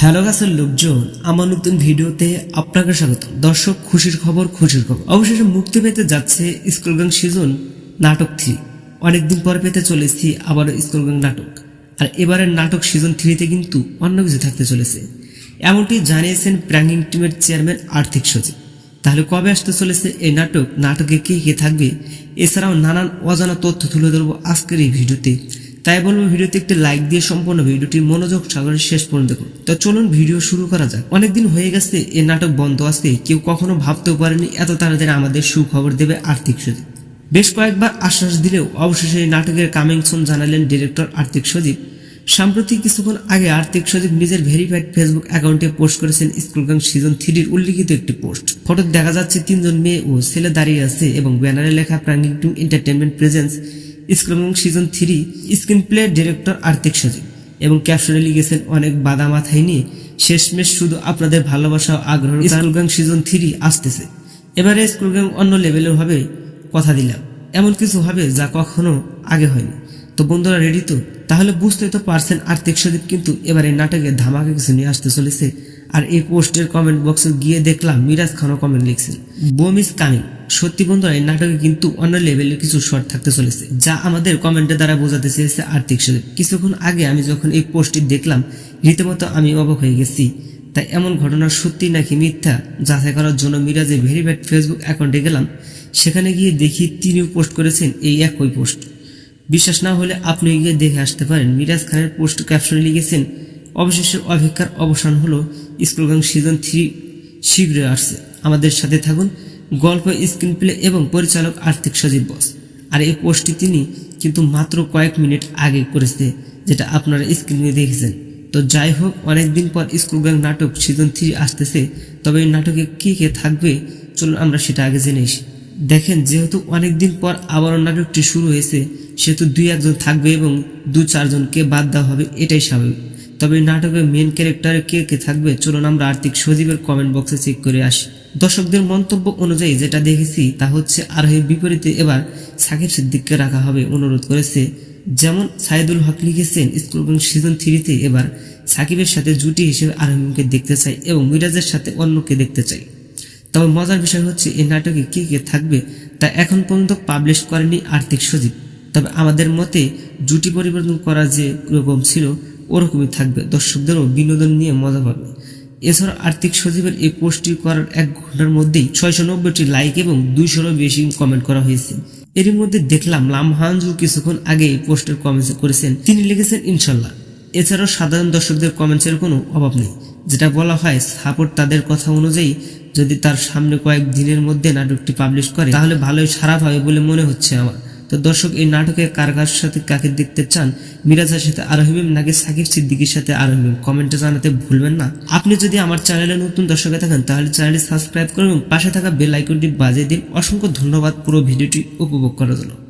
Hello গাছের লোকজন, আমার নতুন ভিডিওতে আপনাকে স্বাগত। দর্শক, খুশির খবর খুশির খবর। অবশেষে মুক্তি পেতে যাচ্ছে স্কুলগাং সিজন নাটক থ্রি। অনেকদিন পর পেতে চলেছি আবারও স্কুলগাং নাটক। আর এবারের নাটক সিজন থ্রিতে কিন্তু অন্য কিছু থাকতে চলেছে। এমনটি জানিয়েছেন প্র্যাঙ্কিং টিমের চেয়ারম্যান আর্থিক সচিব। তাহলে কবে আসতে চলেছে এই নাটক? নাটকে কে কে থাকবে? এছাড়াও নানান অজানা তথ্য তুলে ধরবো আজকের এই ভিডিওতে। তাই বলব ভিডিওতে একটি লাইক দিয়ে সম্পূর্ণ ভিডিওটি মনোযোগ সাগরের শেষ পর্যন্ত দেখুন। তো চলুন ভিডিও শুরু করা যাক। অনেকদিন হয়ে গেছে, এই নাটক বন্ধ আসতে কেউ কখনো ভাবতেও পারেনি এত তাড়াতাড়ি আমাদের সুখবর দেবে আর্থিক সচিব। বেশ কয়েকবার আশ্বাস দিলেও অবশেষে এই নাটকের কামিং সুন জানালেন ডিরেক্টর আর্থিক সচিব। সাম্প্রতিক কিছুক্ষণ আগে আর্থিক সচিব নিজের ভেরিফাইড ফেসবুক অ্যাকাউন্টে পোস্ট করেছেন স্কুলগাং সিজন থ্রির উল্লিখিত একটি পোস্ট ফটো দেখা যাচ্ছে তিনজন মেয়ে ও ছেলে দাঁড়িয়ে আছে এবং ব্যানারে লেখা প্রাঙ্গিং to entertainment presents school gang season three screen play director আর্থিক সচিব এবং ক্যাপশনে লিখেছেন অনেক বাদা মাথায় নিয়ে শেষমেশ শুধু আপনাদের ভালোবাসা ও আগ্রহ স্কুলগাং সিজন থ্রি আসতেছে। এবারে স্কুলগাং অন্য লেভেলের হবে কথা দিলাম। এমন কিছু হবে যা কখনো আগে হয়নি। তো বন্ধুরা রেডি তো? তাহলে বুঝতে তো পারছেন আর্থিক সদীপ কিন্তু এবারে নাটকে ধামাকা কিছু নিয়ে আসতে চলেছে। আর এই পোস্টের কমেন্ট বক্সে গিয়ে দেখলাম মিরাজ খানও কমেন্ট লিখছেন। বোম ইজ কামিং সত্যি বন্ধুরা এই নাটকে কিন্তু অন্য লেভেলের কিছু শর্ট থাকতে চলেছে, যা আমাদের কমেন্টের দ্বারা বোঝাতে চেয়েছে আর্থিক সদীপ কিছুক্ষণ আগে আমি যখন এই পোস্টটি দেখলাম, রীতিমতো আমি অবাক হয়ে গেছি। তাই এমন ঘটনা সত্যি নাকি মিথ্যা, যাচাই করার জন্য মিরাজের ভেরিফাইড ফেসবুক অ্যাকাউন্টে গেলাম। সেখানে গিয়ে দেখি তিনিও পোস্ট করেছেন এই একই পোস্ট বিশ্বাস না হলে আপনি গিয়ে দেখে আসতে পারেন, মিরাজ খানের পোস্ট ক্যাপশনে লিখেছেন, অবশেষে অপেক্ষার অবসান হলো, স্কুলগাং সিজন থ্রি শীঘ্রই আসছে। আমাদের সাথে থাকুন গল্প, স্ক্রিন প্লে এবং পরিচালক আর্থিক সজীব বস। আর এই পোস্টটি তিনি কিন্তু মাত্র কয়েক মিনিট আগে করেছে, যেটা আপনারা স্ক্রিনে দেখেছেন। তো যাই হোক, অনেকদিন পর স্কুল নাটক সিজন থ্রি আসতেছে, তবে এই নাটকে কে কে থাকবে, চলুন আমরা সেটা আগে জেনে দেখেন, যেহেতু অনেকদিন পর আবারও নাটকটি শুরু হয়েছে, সেহেতু দুই একজন থাকবে এবং দু চারজনকে বাদ দেওয়া হবে, এটাই স্বাভাবিক। তবে নাটকের মেন ক্যারেক্টারে কে কে থাকবে? চলুন আমরা আর্থিক সজীবের কমেন্ট বক্সে চেক করে আসি। দর্শকদের মন্তব্য অনুযায়ী যেটা দেখেছি, তা হচ্ছে আরোহীর বিপরীতে এবার সাকিব সিদ্দিককে রাখা হবে অনুরোধ করেছে। যেমন সাইদুল হক লিখেছেন, স্কুল সিজন থ্রিতে এবার সাকিবের সাথে জুটি হিসেবে আরোহীকে দেখতে চাই এবং মিরাজের সাথে অন্যকে দেখতে চাই। তবে মজার বিষয় হচ্ছে, এই নাটকে কে কে থাকবে তা এখন পর্যন্ত পাবলিশ করেনি আর্থিক সজীব। তবে আমাদের মতে জুটি পরিবর্তন করা যে রকম ছিল ওরকমই থাকবে। দর্শকদেরও বিনোদন নিয়ে মজা পাবে। এছাড়া আর্থিক সচিবের এই পোস্টটি করার এক ঘণ্টার মধ্যেই ছয়শো নব্বইটি লাইক এবং দুইশোরও বেশি কমেন্ট করা হয়েছে। এরই মধ্যে দেখলাম লামহানজু কিছুক্ষণ আগে এই পোস্টের কমেন্টস করেছেন, তিনি লিখেছেন, ইনশাল্লাহ। এছাড়াও সাধারণ দর্শকদের কমেন্টসের কোনো অভাব নেই। যেটা বলা হয়, সাপোর্ট তাদের কথা অনুযায়ী যদি তার সামনে কয়েক দিনের মধ্যে নাটকটি পাবলিশ করে, তাহলে ভালোই সারা হবে বলে মনে হচ্ছে আমার। তো দর্শক, এই নাটকে কার কার সাথে কাকে দেখতে চান? মিরাজার সাথে আরোহিম নাকি সাকিব সিদ্দিকির সাথে আরোহিম কমেন্টে জানাতে ভুলবেন না। আপনি যদি আমার চ্যানেলে নতুন দর্শকে থাকেন, তাহলে চ্যানেলটি সাবস্ক্রাইব করুন পাশে থাকা বেল আইকনটি বাজিয়ে দিন। অসংখ্য ধন্যবাদ পুরো ভিডিওটি উপভোগ করার জন্য।